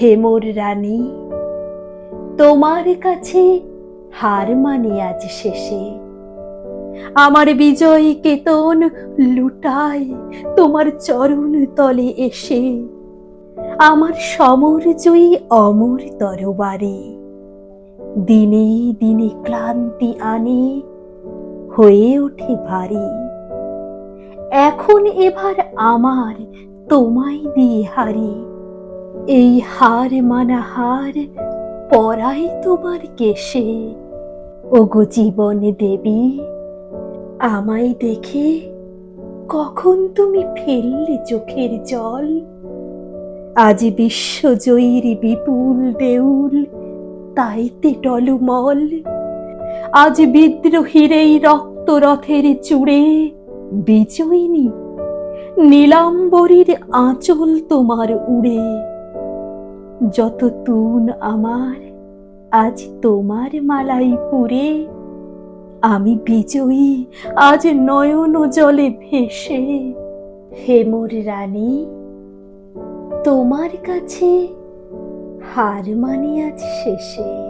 হে মোর রানী, তোমার কাছে হার মানি আজ শেষে। আমার বিজয় কেতন লুটায় তোমার চরণ তলে এসে। আমার সমর জয়ী অমর তরবারে দিনে দিনে ক্লান্তি আনে, হয়ে ওঠে ভারী। এখন এবার আমার তোমায় দিয়ে হারি। এই হার মানা হার পরাই তোমার কেশে। ওগো জীবন দেবী, আমায় দেখে কখন তুমি ফেললে চোখের জল? আজ বিশ্বজয়ীর বিপুল দেউল, তাইতে টলমল। আজ বিদ্রোহীর এই রক্তরথের চূড়ে বিজয়িনী, নীলাম্বরীর আঁচল তোমার উড়ে। যত তুন আমার আজ তোমার মালাই পুরে, আমি বিজয়ী আজ নয়ন জলে ভেসে। হেমর রানী, তোমার কাছে হার মানি আজ শেষে।